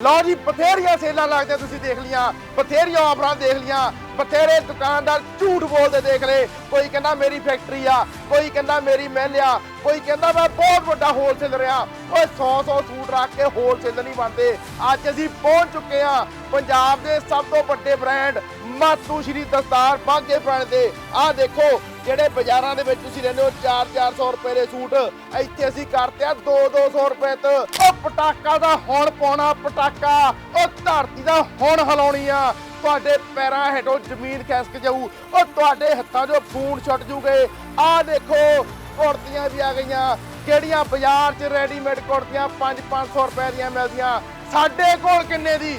ਲਓ ਜੀ, ਬਥੇਰੀਆਂ ਸੇਲਾਂ ਲੱਗਦੀਆਂ ਤੁਸੀਂ ਦੇਖ ਲੀਆਂ ਬਥੇਰੀਆਂ ਆਫਰਾਂ ਦੇਖ ਲੀਆਂ ਬਥੇਰੇ ਦੁਕਾਨਦਾਰ ਝੂਠ ਬੋਲਦੇ ਦੇਖ ਲਏ। ਕੋਈ ਕਹਿੰਦਾ ਮੇਰੀ ਫੈਕਟਰੀ ਆ, ਕੋਈ ਕਹਿੰਦਾ ਮੇਰੀ ਮਿੱਲ ਆ, ਕੋਈ ਕਹਿੰਦਾ ਮੈਂ ਬਹੁਤ ਵੱਡਾ ਹੋਲਸੇਲਰ ਆ ਓਏ 100 100 ਸੂਟ ਰੱਖ ਕੇ ਹੋਲਸੇਲਰ ਨਹੀਂ ਬਣਦੇ। ਅੱਜ ਅਸੀਂ ਪਹੁੰਚ ਚੁੱਕੇ ਆ ਪੰਜਾਬ ਦੇ ਸਭ ਤੋਂ ਵੱਡੇ ਬ੍ਰਾਂਡ ਮਾਤੂ ਸ਼੍ਰੀ ਦਸਤਾਰ ਬਾਗੇ ਬ੍ਰਾਂਡ ਦੇ। ਆਹ ਦੇਖੋ, ਜਿਹੜੇ ਬਾਜ਼ਾਰਾਂ ਦੇ ਵਿੱਚ ਤੁਸੀਂ ਲੈਂਦੇ ਹੋ 4-400 ਰੁਪਏ ਦੇ ਸੂਟ, ਇੱਥੇ ਅਸੀਂ ਕਰਤੇ ਆ 2-200 ਰੁਪਏ ਤੇ। ਉਹ ਪਟਾਕਾ ਦਾ ਹੁਣ ਪਾਉਣਾ, ਪਟਾਕਾ। ਉਹ ਧਰਤੀ ਦਾ ਹੁਣ ਹਿਲਾਉਣੀ ਆ। ਤੁਹਾਡੇ ਪੈਰਾਂ ਹੇਠੋਂ ਜ਼ਮੀਨ ਖਿਸਕ ਜਾਊ। ਉਹ ਤੁਹਾਡੇ ਹੱਥਾਂ 'ਚੋਂ ਫੂਨ ਛੁੱਟ ਜੂਗੇ। ਆਹ ਦੇਖੋ, ਕੁੜਤੀਆਂ ਵੀ ਆ ਗਈਆਂ। ਕਿਹੜੀਆਂ ਬਾਜ਼ਾਰ 'ਚ ਰੈਡੀਮੇਡ ਕੁੜਤੀਆਂ 5-500 ਰੁਪਏ ਦੀਆਂ ਮਿਲਦੀਆਂ? ਸਾਡੇ ਕੋਲ ਕਿੰਨੇ ਦੀ?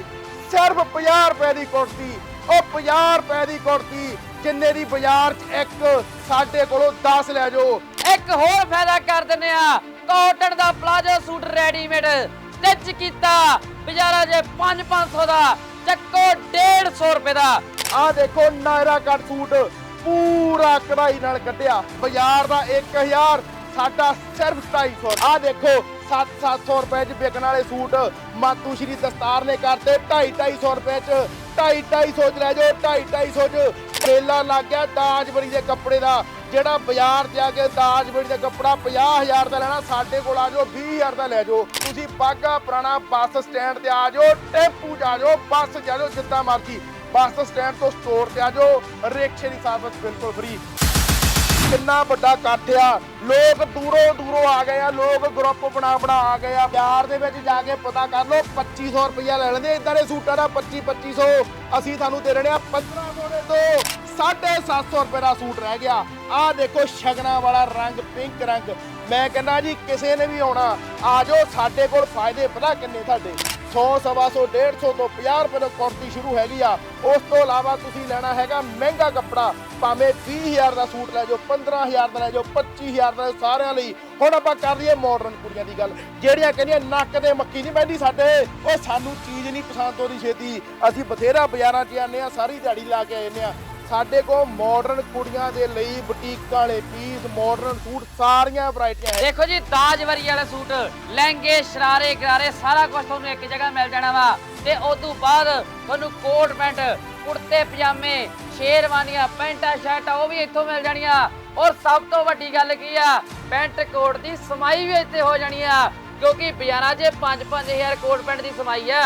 ਸਿਰਫ 50 ਰੁਪਏ ਦੀ ਕੁੜਤੀ। ਉਹ 50 ਰੁਪਏ ਦੀ ਕੁੜਤੀ ਜਿੰਨੇ ਦੀ ਬਾਜ਼ਾਰ 'ਚ ਇੱਕ ਸਾਡੇ ਕੋਲੋਂ 10 ਲੈ ਜਾਓ। ਇੱਕ ਹੋਰ ਫਾਇਦਾ ਕਰ ਦਿੰਨੇ ਆ। ਕਾਟਨ ਦਾ ਪਲਾਜੋ ਸੂਟ ਰੈਡੀਮੇਡ ਸਟਿਚ ਕੀਤਾ। ਬਾਜ਼ਾਰਾਂ 'ਚ 5-500 ਦਾ ਚੱਕੋ 150 ਰੁਪਏ ਦਾ। ਆਹ ਦੇਖੋ ਨਾਇਰਾ ਕੱਟ ਸੂਟ। ਪੂਰਾ ਕਢਾਈ ਨਾਲ ਕੱਢਿਆ। ਬਾਜ਼ਾਰ ਦਾ 1000 ਸਾਡਾ ਸਿਰਫ 250 ਆਹ ਦੇਖੋ 7-700 ਰੁਪਏ ਚ ਵਿਕਣ ਵਾਲੇ ਸੂਟ। ਮਾਤੂ ਸ਼੍ਰੀ ਦਸਤਾਰ ਨੇ ਕਰਤੇ 2.5-250 ਰੁਪਏ ਚ। 2.5-250 ਚ ਲੈ ਜਾਓ 2.5-250 ਚ ਮੇਲਾ ਲੱਗ ਗਿਆ ਦਾਜਬੜੀ ਦੇ ਕੱਪੜੇ ਦਾ। ਜਿਹੜਾ ਬਾਜ਼ਾਰ ਜਾ ਕੇ ਦਾਜਬੜੀ ਦਾ ਕੱਪੜਾ 50000 ਦਾ ਲੈਣਾ, ਸਾਡੇ ਕੋਲ ਆ ਜਾਓ 20000 ਦਾ ਲੈ ਜਾਓ। ਤੁਸੀਂ ਬਾਗਾ ਪੁਰਾਣਾ ਬੱਸ ਸਟੈਂਡ ਤੇ ਆ ਜਾਓ, ਟੈਂਪੂ 'ਚ ਆ ਜਾਓ, ਬੱਸ 'ਚ ਜਾਓ, ਜਿੱਦਾਂ ਮਰਜ਼ੀ। ਬੱਸ ਸਟੈਂਡ ਤੋਂ ਸਟੋਰ ਤੇ ਆ ਜਾਓ ਰਿਕਸ਼ੇ ਦੀ ਸਰਵਿਸ ਬਿਲਕੁਲ ਫ੍ਰੀ ਕਿੰਨਾ ਵੱਡਾ ਇਕੱਠ ਆ। ਲੋਕ ਦੂਰੋਂ ਦੂਰੋਂ ਆ ਗਏ ਆ, ਲੋਕ ਗਰੁੱਪ ਬਣਾ ਬਣਾ ਆ ਗਏ ਆ। ਬਾਜ਼ਾਰ ਦੇ ਵਿੱਚ ਜਾ ਕੇ ਪਤਾ ਕਰ ਲਓ 2500 ਰੁਪਇਆ ਲੈ ਲੈਂਦੇ ਇਦਾਂ ਦੇ ਸੂਟਾਂ ਦਾ 25 2500 ਅਸੀਂ ਤੁਹਾਨੂੰ ਦੇ ਰਹੇ ਆ। 1500 ਦੇ ਦੋ 750 ਰੁਪਏ ਦਾ ਸੂਟ ਰਹਿ ਗਿਆ। ਆਹ ਦੇਖੋ ਸ਼ਗਨਾ ਵਾਲਾ ਰੰਗ ਪਿੰਕ ਰੰਗ। ਮੈਂ ਕਹਿੰਦਾ ਜੀ, ਕਿਸੇ ਨੇ ਵੀ ਆਉਣਾ, ਆ ਜਾਓ, ਸਾਡੇ ਕੋਲ ਫਾਇਦੇ ਪਤਾ ਕਿੰਨੇ ਤੁਹਾਡੇ? 100 ਸਵਾ ਸੌ 150 ਤੋਂ 50 ਰੁਪਏ ਤੋਂ ਕੁੜਤੀ ਸ਼ੁਰੂ ਹੈਗੀ ਆ। ਉਸ ਤੋਂ ਇਲਾਵਾ ਤੁਸੀਂ ਲੈਣਾ ਹੈਗਾ ਮਹਿੰਗਾ ਕੱਪੜਾ, ਭਾਵੇਂ 20000 ਦਾ ਸੂਟ ਲੈ ਜਾਓ 15000 ਦਾ ਲੈ ਜਾਓ 25000 ਦਾ ਸਾਰਿਆਂ ਲਈ। ਹੁਣ ਆਪਾਂ ਕਰ ਲਈਏ ਮਾਡਰਨ ਕੁੜੀਆਂ ਦੀ ਗੱਲ। ਜਿਹੜੀਆਂ ਕਹਿੰਦੀਆਂ ਨੱਕ ਦੇ ਮੱਕੀ ਨਹੀਂ ਬੈਂਦੀ ਸਾਡੇ, ਉਹ ਸਾਨੂੰ ਚੀਜ਼ ਨਹੀਂ ਪਸੰਦ ਉਹਦੀ ਛੇਤੀ। ਅਸੀਂ ਬਥੇਰਾ ਬਾਜ਼ਾਰਾਂ 'ਚ ਜਾਂਦੇ ਆ ਸਾਰੀ ਦਿਹਾੜੀ ਲਾ ਕੇ ਆਉਂਦੇ ਆ ਸਾਡੇ ਕੋਲ ਮਾਡਰਨ ਕੁੜੀਆਂ ਦੇ ਲਈ ਬੁਟੀਕਾਂ ਵਾਲੇ ਪੀਸ ਮਾਡਰਨ ਸੂਟ, ਸਾਰੀਆਂ ਵੈਰਾਈਟੀਆਂ ਹੈ। ਦੇਖੋ ਜੀ ਤਾਜਵਰੀ ਵਾਲੇ ਸੂਟ, ਲਹਿੰਗੇ, ਸ਼ਰਾਰੇ, ਗਰਾਰੇ, ਸਾਰਾ ਕੁਝ ਤੁਹਾਨੂੰ ਇੱਕ ਜਗ੍ਹਾ ਮਿਲ ਜਾਣਾ ਵਾ। ਤੇ ਉਸ ਤੋਂ ਬਾਅਦ ਤੁਹਾਨੂੰ ਕੋਟ ਪੈਂਟ, ਕੁੜਤੇ, ਪਜਾਮੇ ਸ਼ੇਰਵਾਨੀਆਂ ਪੈਂਟਾਂ, ਸ਼ਰਟਾਂ, ਉਹ ਵੀ ਇੱਥੋਂ ਮਿਲ ਜਾਣੀਆਂ। ਔਰ ਸਭ ਤੋਂ ਵੱਡੀ ਗੱਲ ਕੀ ਆ, ਪੈਂਟ ਕੋਟ ਦੀ ਸਮਾਈ ਵੀ ਇੱਥੇ ਹੋ ਜਾਣੀ ਆ। ਕਿਉਂਕਿ ਬਾਜ਼ਾਰਾਂ 'ਚ 5-5000 ਕੋਟ ਪੈਂਟ ਦੀ ਸਮਾਈ ਆ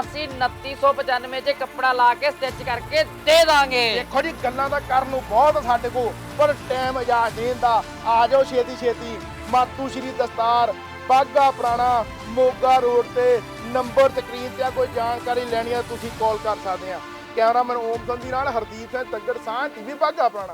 ਅਸੀਂ 2995 'ਚ ਕੱਪੜਾ ਲਾ ਕੇ ਸਟਿਚ ਕਰਕੇ ਦੇ ਦਾਂਗੇ। ਦੇਖੋ ਜੀ, ਗੱਲਾਂ ਤਾਂ ਕਰਨ ਨੂੰ ਬਹੁਤ ਆ ਸਾਡੇ ਕੋਲ, ਪਰ ਟਾਈਮ ਇਜਾਜ਼ਤ ਨਹੀਂ ਦਿੰਦਾ। ਆ ਜਾਓ ਛੇਤੀ ਛੇਤੀ। ਮਾਤੂ ਸ਼੍ਰੀ ਦਸਤਾਰ ਬਾਗਾ ਪੁਰਾਣਾ, ਮੋਗਾ ਰੋਡ ਤੇ ਨੰਬਰ ਸਕਰੀਨ ਤੇ ਆ, ਕੋਈ ਜਾਣਕਾਰੀ ਲੈਣੀ ਆ, ਤੁਸੀਂ ਕਾਲ ਕਰ ਸਕਦੇ ਆ। ਕੈਮਰਾਮੈਨ ਓਮ ਸੰਧੀ ਨਾਲ ਹਰਦੀਪ ਸਿੰਘ ਤੱਗੜ ਸਾਹ ਟੀਵੀ ਬਾਗਾ ਪੁਰਾਣਾ।